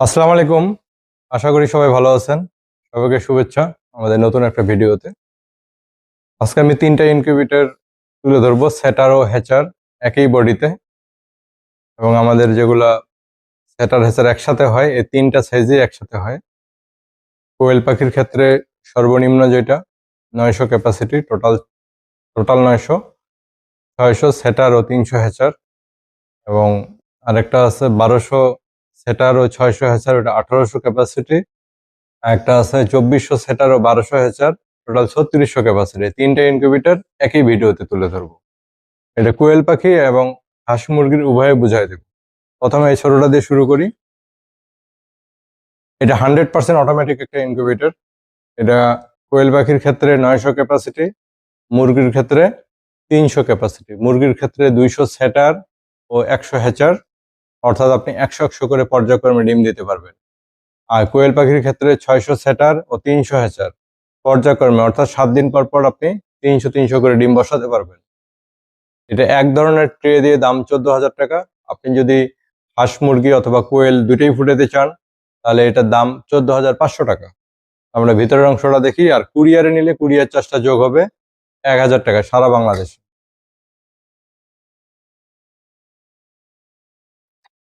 আসসালামু আলাইকুম। আশা করি সবাই ভালো আছেন। সবাইকে শুভেচ্ছা আমাদের নতুন একটা ভিডিওতে। আজকে আমি তিনটা ইনকিউবেটর তুলে ধরবো সেটার ও হ্যাচার একই বডিতে এবং আমাদের যেগুলা সেটার হ্যাচার একসাথে হয়, এই তিনটা সাইজে একসাথে হয়। কোয়েল পাখির ক্ষেত্রে সর্বনিম্ন যেটা, নয়শো ক্যাপাসিটি টোটাল টোটাল নয়শো, ছয়শো সেটার ও তিনশো হ্যাচার এবং আরেকটা আছে বারোশো সেটার ও ছয়শো হ্যাচার ওটা আঠারোশো ক্যাপাসিটি একটা আছে চব্বিশশো সেটার ও বারোশো হ্যাচার টোটাল ছত্রিশশো ক্যাপাসিটি তিনটে ইনকিউবেটর একই ভিডিওতে তুলে ধরবো। এটা কোয়েল পাখি এবং হাঁস মুরগির উভয়ে বুঝাই দেব। প্রথমে এই ছোটটা দিয়ে শুরু করি। এটা হান্ড্রেড পার্সেন্ট অটোমেটিক একটা ইনকিউবেটর এটা কোয়েল পাখির ক্ষেত্রে নয়শো ক্যাপাসিটি মুরগির ক্ষেত্রে তিনশো ক্যাপাসিটি মুরগির ক্ষেত্রে দুইশো সেটার ও একশো হ্যাচার অর্থাৎ আপনি একশো একশো করে পর্যায়ক্রমে ডিম দিতে পারবেন। আর কোয়েল পাখির ক্ষেত্রে ছয়শো সেটার ও তিনশো হ্যাচার পর্যায়ক্রমে, অর্থাৎ সাত দিন পর পর আপনি তিনশো তিনশো করে ডিম বসাতে পারবেন। এটা এক ধরনের ট্রে দিয়ে দাম চোদ্দ হাজার টাকা। আপনি যদি হাঁস, মুরগি অথবা কোয়েল দুটোই ফুটাতে চান, তাহলে এটার দাম চোদ্দ হাজার পাঁচশো টাকা। আমরা ভিতরের অংশটা দেখি, আর কুরিয়ারে নিলে কুরিয়ার চার্জটা যোগ হবে এক হাজার টাকা সারা বাংলাদেশে।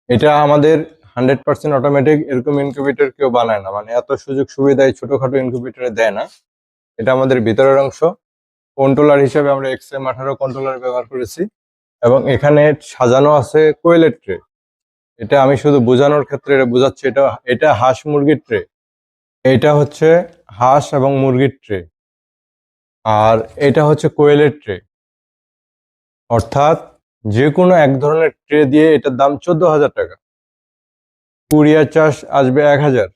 এটা আমাদের হান্ড্রেড পার্সেন্ট অটোমেটিক এরকম ইনকিউবেটর কেউ বানায় না। মানে এত সুযোগ সুবিধায় ছোটখাটো ইনকিউবেটরে দেয় না। এটা আমাদের ভিতরের অংশ। কন্ট্রোলার হিসেবে আমরা এক্স এম আঠারো কন্ট্রোলার ব্যবহার করেছি। এবং এখানে সাজানো আছে কোয়েলের ট্রে এটা আমি শুধু বোঝানোর ক্ষেত্রে এটা বোঝাচ্ছি, এটা এটা হাঁস মুরগির ট্রে এটা হচ্ছে হাঁস এবং মুরগির ট্রে আর এটা হচ্ছে কোয়েলের ট্রে অর্থাৎ যে কোনো এক ধরনের ট্রে দিয়ে এটার দাম চোদ্দ হাজার টাকা। কুরিয়ার চার্জ আসবে এক হাজার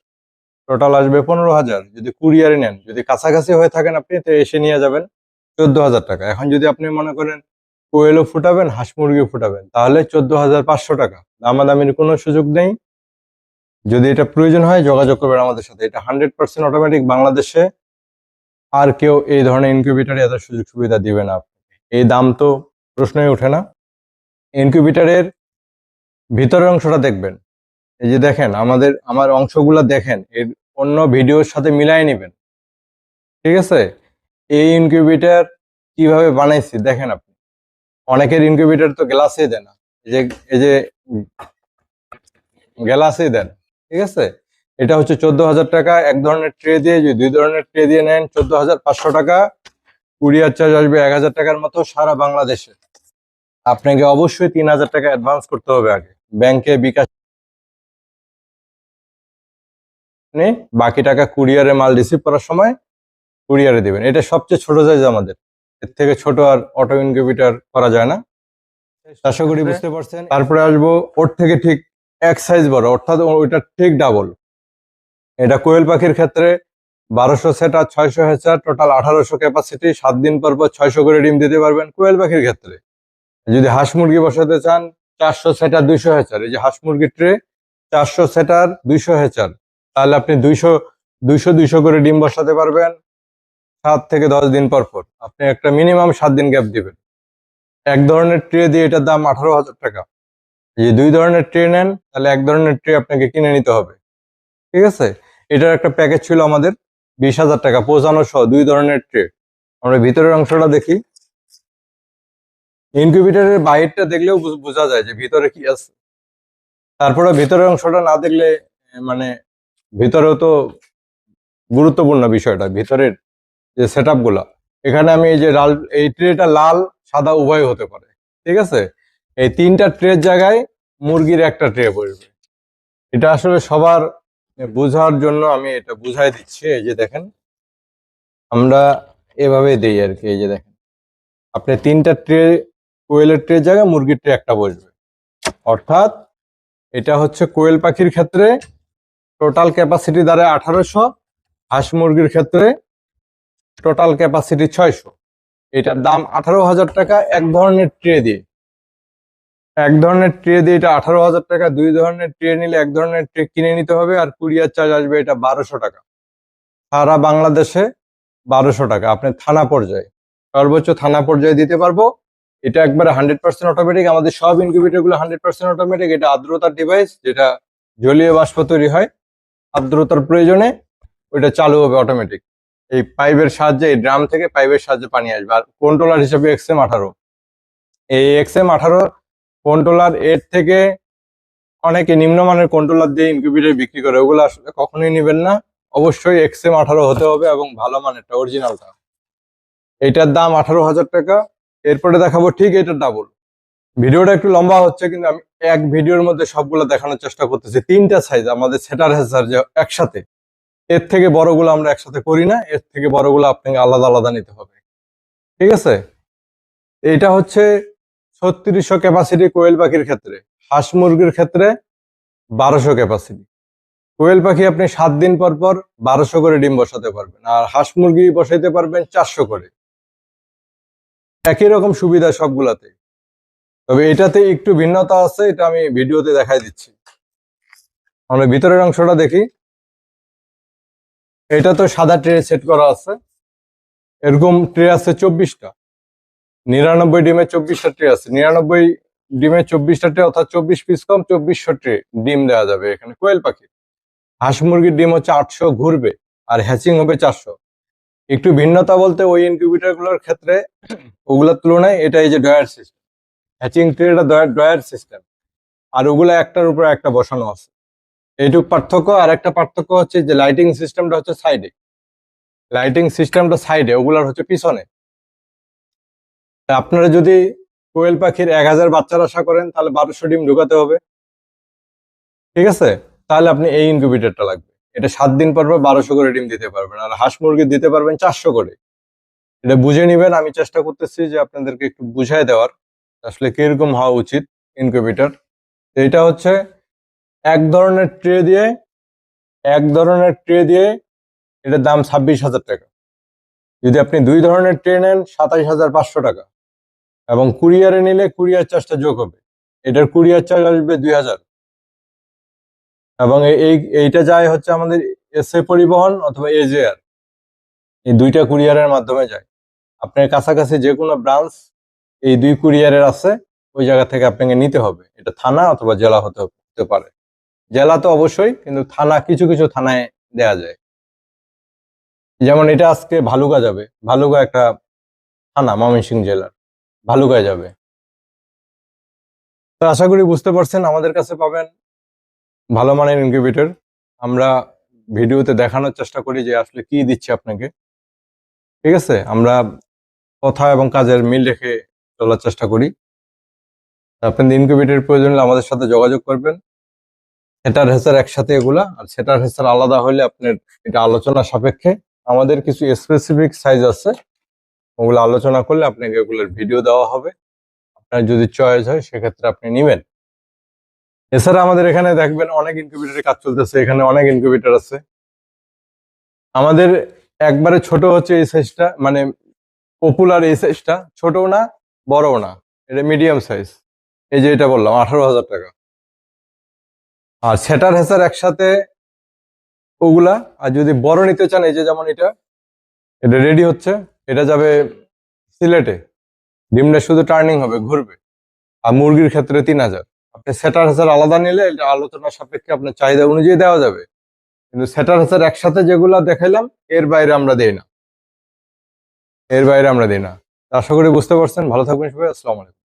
টোটাল আসবে পনেরো হাজার যদি কুরিয়ারে নেন, যদি কাছাকাছি হয়ে থাকেন আপনি, তো এসে নিয়ে যাবেন চোদ্দ হাজার টাকা। এখন যদি আপনি মনে করেন কোয়েলও ফুটাবেন, হাঁস মুরগিও ফুটাবেন, তাহলে চোদ্দ হাজার পাঁচশো টাকা। দামাদামির কোনো সুযোগ নেই। যদি এটা প্রয়োজন হয়, যোগাযোগ করবেন আমাদের সাথে। এটা হান্ড্রেড পার্সেন্ট অটোমেটিক বাংলাদেশে আর কেউ এই ধরনের ইনকিউবেটারে এত সুযোগ সুবিধা দিবে না। এই দাম তো প্রশ্নই ওঠে না। ইনকিউবেটারের ভিতরের অংশটা দেখবেন। এই যে দেখেন, আমাদের, আমার অংশগুলো দেখেন, এর অন্য ভিডিওর সাথে মিলাই নেবেন। ঠিক আছে? এই ইনকিউবেটার কীভাবে বানাইছি, দেখেন আপনি। অনেকের ইনকিউবেটার তো গ্লাসেই দেয় না। এই যে এই যে গ্লাসেই দেন, ঠিক আছে? এটা হচ্ছে চোদ্দ হাজার টাকা, এক ধরনের ট্রে দিয়ে, যদি দুই ধরনের ট্রে দিয়ে নেন, চোদ্দ হাজার পাঁচশো টাকা। কুরিয়ার চার্জ আসবে এক হাজার টাকার মতো সারা বাংলাদেশে। আপনাকে অবশ্যই তিন হাজার টাকা অ্যাডভান্স করতে হবে আগে। ব্যাংকে বিকাশ আপনি বাকি টাকা কুরিয়ারে মাল রিসিভ করার সময় কুরিয়ারে দিবেন। এটা সবচেয়ে ছোট সাইজ আমাদের। এর থেকে ছোট আর অটো ইনকিউবেটর করা যায় না। আশা করি বুঝতে পারছেন? তারপরে আসব, ওর থেকে ঠিক এক সাইজ বড়, অর্থাৎ ওইটা ঠিক ডাবল এটা কোয়েল পাখির ক্ষেত্রে বারোশো সেট ছয়শো হেচার টোটাল আঠারোশো ক্যাপাসিটি সাত দিন পর পর ছয়শো করে ডিম দিতে পারবেন কোয়েল পাখির ক্ষেত্রে। যদি হাঁস মুরগি বসাতে চান, চারশো সেটার দুইশো হেচার এই যে হাঁস মুরগির ট্রে, চারশো সেটার দুইশো হেচার তাহলে আপনি দুইশো দুইশো দুইশো করে ডিম বসাতে পারবেন। সাত থেকে দশ দিন পর পর। আপনি একটা মিনিমাম সাত দিন গ্যাপ দিবেন। এক ধরনের ট্রে দিয়ে এটার দাম আঠারো হাজার টাকা। যদি দুই ধরনের ট্রে নেন, তাহলে এক ধরনের ট্রে আপনাকে কিনে নিতে হবে। ঠিক আছে? এটার একটা প্যাকেজ ছিল আমাদের, বিশ হাজার টাকা পৌঁছানো সহ দুই ধরনের ট্রে। আমরা ভিতরের অংশটা দেখি। ইনকিউবেটরের বাইরটা দেখলেও বোঝা যায় যে ভিতরে কি আছে। তারপরে ভিতরের অংশটা না দেখলে মানে ভিতরেও তো গুরুত্বপূর্ণ বিষয়টা, ভিতরের যে সেটগুলা এখানে আমি এই যে লাল, এই ট্রেটা লাল, সাদা উভয় হতে পারে, ঠিক আছে? এই তিনটা ট্রের জায়গায় মুরগির একটা ট্রে বসবে এটা আসলে সবার বোঝার জন্য আমি এটা বুঝাই দিচ্ছি, এই যে দেখেন। আমরা এভাবে দেই আর কি, এই যে দেখেন। আপনি তিনটা ট্রে কোয়েলের ট্রে জায়গায় মুরগির ট্রে একটা বসবে। অর্থাৎ এটা হচ্ছে কোয়েল পাখির ক্ষেত্রে টোটাল ক্যাপাসিটি দাঁড়ায় আঠারোশো, হাঁস মুরগির ক্ষেত্রে টোটাল ক্যাপাসিটি ছয়শো। এটার দাম আঠারো হাজার টাকা এক ধরনের ট্রে দিয়ে। এক ধরনের ট্রে দিয়ে এটা আঠারো হাজার টাকা, দুই ধরনের ট্রে নিলে এক ধরনের ট্রে কিনে নিতে হবে আর কুরিয়ার চার্জ আসবে এটা বারোশো টাকা। সারা বাংলাদেশে বারোশো টাকা, আপনি থানা পর্যায়ে, সর্বোচ্চ থানা পর্যায়ে দিতে পারব। এটা একবারে হান্ড্রেড পার্সেন্ট অটোমেটিক আমাদের সব ইনকিউবেটরগুলো হান্ড্রেড পার্সেন্ট অটোমেটিক এটা আর্দ্রতার ডিভাইস যেটা জলীয় বাষ্প তৈরি হয়। আর্দ্রতার প্রয়োজনে ওইটা চালু হবে অটোমেটিক এই পাইপের সাহায্যে, এই ড্রাম থেকে পাইপের সাহায্যে পানি আসবে। আর কন্ট্রোলার হিসেবে এক্সএম আঠারো। এই এক্সএম আঠারো কন্ট্রোলার এর থেকে অনেকে নিম্নমানের কন্ট্রোলার দিয়ে ইনকিউবেটর বিক্রি করে। ওগুলো আসলে কখনোই নেবেন না। অবশ্যই এক্সএম আঠারো হতে হবে এবং ভালো মানেরটা অরিজিনালটা এটার দাম আঠারো হাজার টাকা। এরপরে দেখাবো ঠিক এটা ডাবল ভিডিওটা একটু লম্বা হচ্ছে, কিন্তু আমি এক ভিডিওর মধ্যে সবগুলো দেখানোর চেষ্টা করতেছি। তিনটা সাইজ আমাদের সেটার হেসার যে একসাথে, এর থেকে বড়গুলো আমরা একসাথে করি না, এর থেকে বড়গুলো আপনাকে আলাদা আলাদা নিতে হবে। ঠিক আছে? এটা হচ্ছে ছত্রিশশো ক্যাপাসিটি কোয়েল পাখির ক্ষেত্রে, হাঁস মুরগির ক্ষেত্রে বারোশো ক্যাপাসিটি কোয়েল পাখি আপনি সাত দিন পর পর বারোশো করে ডিম বসাতে পারবেন, আর হাঁস মুরগি বসাইতে পারবেন চারশো করে। একই রকম সুবিধা সবগুলাতে। তবে এটাতে একটু ভিন্নতা আছে, এটা আমি ভিডিওতে দেখাই দিচ্ছি। আমরা ভিতরের অংশটা দেখি। এটা তো সাদা ট্রে সেট করা আছে। এরকম ট্রে আছে চব্বিশটা। নিরানব্বই ডিমে চব্বিশটা ট্রে আছে। নিরানব্বই ডিমে চব্বিশটা ট্রে অর্থাৎ চব্বিশ পিস কম চব্বিশশো ট্রে ডিম দেওয়া যাবে এখানে কোয়েল পাখি। হাঁস মুরগির ডিম হচ্ছে আটশো ঘুরবে আর হ্যাচিং হবে চারশো। একটু ভিন্নতা বলতে ওই ইনকিউবেটরগুলোর ক্ষেত্রে ওগুলোর তুলনায় এটা এই যে ডয়ার সিস্টেম হ্যাচিং ট্রেটা ডয়ার সিস্টেম আর ওগুলো একটার উপর একটা বসানো আছে। এইটুক পার্থক্য আর একটা পার্থক্য হচ্ছে যে লাইটিং সিস্টেমটা হচ্ছে সাইডে লাইটিং সিস্টেমটা সাইডে ওগুলার হচ্ছে পিছনে। আপনারা যদি কোয়েল পাখির এক হাজার বাচ্চার আশা করেন, তাহলে বারোশো ডিম ঢুকাতে হবে। ঠিক আছে? তাহলে আপনি এই ইনকিউবেটরটা লাগবে। এটা সাত দিন পর পর বারোশো করে ডিম দিতে পারবেন আর হাঁস মুরগি দিতে পারবেন চারশো করে। এটা বুঝে নিবেন, আমি চেষ্টা করতেছি যে আপনাদেরকে একটু বুঝাই দেওয়ার। আসলে কীরকম হওয়া উচিত ইনকিউবেটর এটা হচ্ছে এক ধরনের ট্রে দিয়ে, এক ধরনের ট্রে দিয়ে এটার দাম ছাব্বিশ হাজার টাকা। যদি আপনি দুই ধরনের ট্রে নেন, সাতাইশ হাজার পাঁচশো টাকা। এবং কুরিয়ারে নিলে কুরিয়ার চার্জটা যোগ হবে। এটার কুরিয়ার চার্জ আসবে দুই হাজার। এবং এই, এইটা যায় হচ্ছে আমাদের এসএ পরিবহন অথবা এজেআর। এই দুইটা কুরিয়ারের মাধ্যমে যায়। আপনার কাছাকাছি যে কোনো ব্রাঞ্চ এই দুই কুরিয়ারের আছে, ওই জায়গা থেকে আপনাকে নিতে হবে। এটা থানা অথবা জেলা হতে হতে পারে। জেলা তো অবশ্যই, কিন্তু থানা, কিছু কিছু থানায় দেয়া যায়। যেমন এটা আজকে ভালুকা যাবে। ভালুকা একটা থানা, ময়মনসিংহ জেলার। ভালুকায় যাবে। তো আশা করি বুঝতে পারছেন, আমাদের কাছে পাবেন ভালো মানের ইনকিউবেটর আমরা ভিডিওতে দেখানোর চেষ্টা করি যে আসলে কি দিচ্ছে আপনাকে। ঠিক আছে? আমরা কথা এবং কাজের মিল রেখে চলার চেষ্টা করি। আপনাদের ইনকিউবেটর প্রয়োজন হলে আমাদের সাথে যোগাযোগ করবেন। সেটার হেসার একসাথে এগুলা, আর সেটার হেসার আলাদা হলে আপনার এটা আলোচনা সাপেক্ষে আমাদের কিছু স্পেসিফিক সাইজ আছে। ওগুলো আলোচনা করলে আপনাকে এগুলোর ভিডিও দেওয়া হবে। আপনার যদি চয়েস হয়, সেক্ষেত্রে আপনি নেবেন। এছাড়া আমাদের এখানে দেখবেন অনেক ইনকিউবেটরের কাজ চলতেছে, এখানে অনেক ইনকিউবেটর আছে। আমাদের একবারে ছোট হচ্ছে এই সাইজটা মানে পপুলার এই সাইজটা ছোটও না, বড়ও না। এটা মিডিয়াম সাইজ এই যে এটা বললাম, আঠারো হাজার টাকা। আর সেটার হেসার একসাথে ওগুলা, আর যদি বড় নিতে চান, এই যে যেমন এটা এটা রেডি হচ্ছে। এটা যাবে সিলেটে। ডিমটা শুধু টার্নিং হবে, ঘুরবে। আর মুরগির ক্ষেত্রে তিন হাজার। সেটার হাজার আলাদা নিলে এটা আলোচনা সাপেক্ষে আপনার চাহিদা অনুযায়ী দেওয়া যাবে। কিন্তু সেটার হাজার একসাথে যেগুলো দেখাইলাম, এর বাইরে আমরা দেই না। এর বাইরে আমরা দিই না। আশা করি বুঝতে পারছেন। ভালো থাকবেন সবাই। আসসালামু আলাইকুম।